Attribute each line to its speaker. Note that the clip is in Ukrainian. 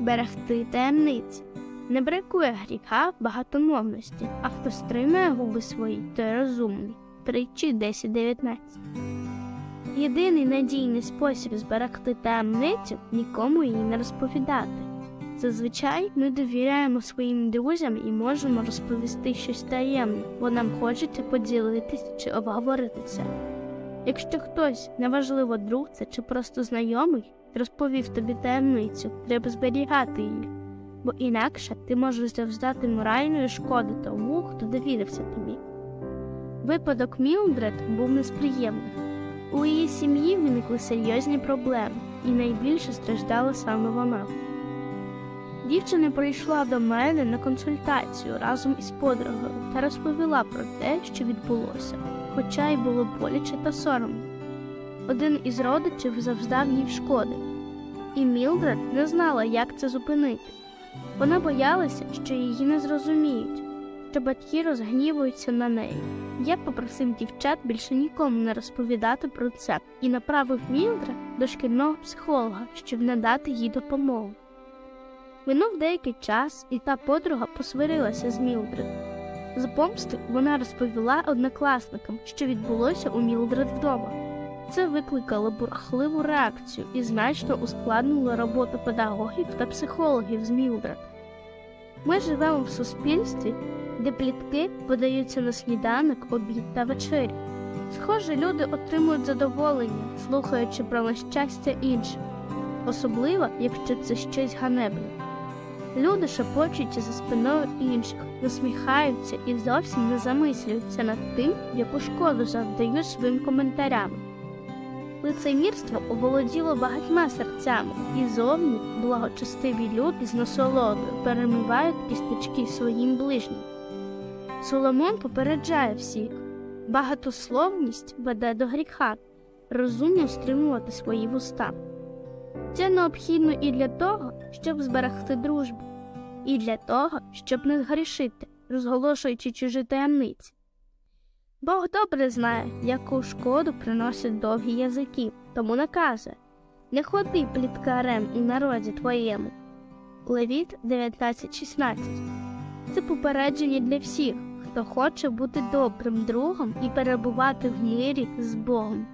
Speaker 1: берегти таємниці. Не бракує гріха багатомовності, а хто стримує губи свої, той розумний. Притчі 10.19 Єдиний надійний спосіб зберегти таємницю нікому її не розповідати. Зазвичай ми довіряємо своїм друзям і можемо розповісти щось таємне, бо нам хочеться поділитись чи обговорити це. Якщо хтось, неважливо друг це чи просто знайомий, розповів тобі таємницю, треба зберігати її, бо інакше ти можеш завдати моральної шкоди тому, хто довірився тобі. Випадок Мілдред був несприємним. У її сім'ї виникли серйозні проблеми, і найбільше страждала саме вона. Дівчина прийшла до мене на консультацію разом із подругою та розповіла про те, що відбулося, хоча й було боляче та соромно. Один із родичів завдав їй шкоди, і Мілдред не знала, як це зупинити. Вона боялася, що її не зрозуміють, що батьки розгнівуються на неї. Я попросив дівчат більше нікому не розповідати про це і направив Мілдред до шкільного психолога, щоб надати їй допомогу. Минув деякий час, і та подруга посварилася з Мілдред. З помсти вона розповіла однокласникам, що відбулося у Мілдред вдома. Це викликало бурхливу реакцію і значно ускладнило роботу педагогів та психологів з Мілдред. Ми живемо в суспільстві, де плітки подаються на сніданок, обід та вечерю. Схоже, люди отримують задоволення, слухаючи про нещастя інших, особливо, якщо це щось ганебне. Люди шепочуть за спиною інших, насміхаються і зовсім не замислюються над тим, яку шкоду завдають своїм коментарями. Лицемірство оволоділо багатьма серцями, і зовні благочестиві люди з насолодою перемивають кісточки своїм ближнім. Соломон попереджає всіх багатословність веде до гріха, розумно стримувати свої вуста. Це необхідно і для того, щоб зберегти дружбу, і для того, щоб не грішити, розголошуючи чужі таємниці. Бог добре знає, яку шкоду приносять довгі язики, тому наказує не ходи пліткарем у народі твоєму. Левіт 19.16 Це попередження для всіх, хто хоче бути добрим другом і перебувати в мирі з Богом.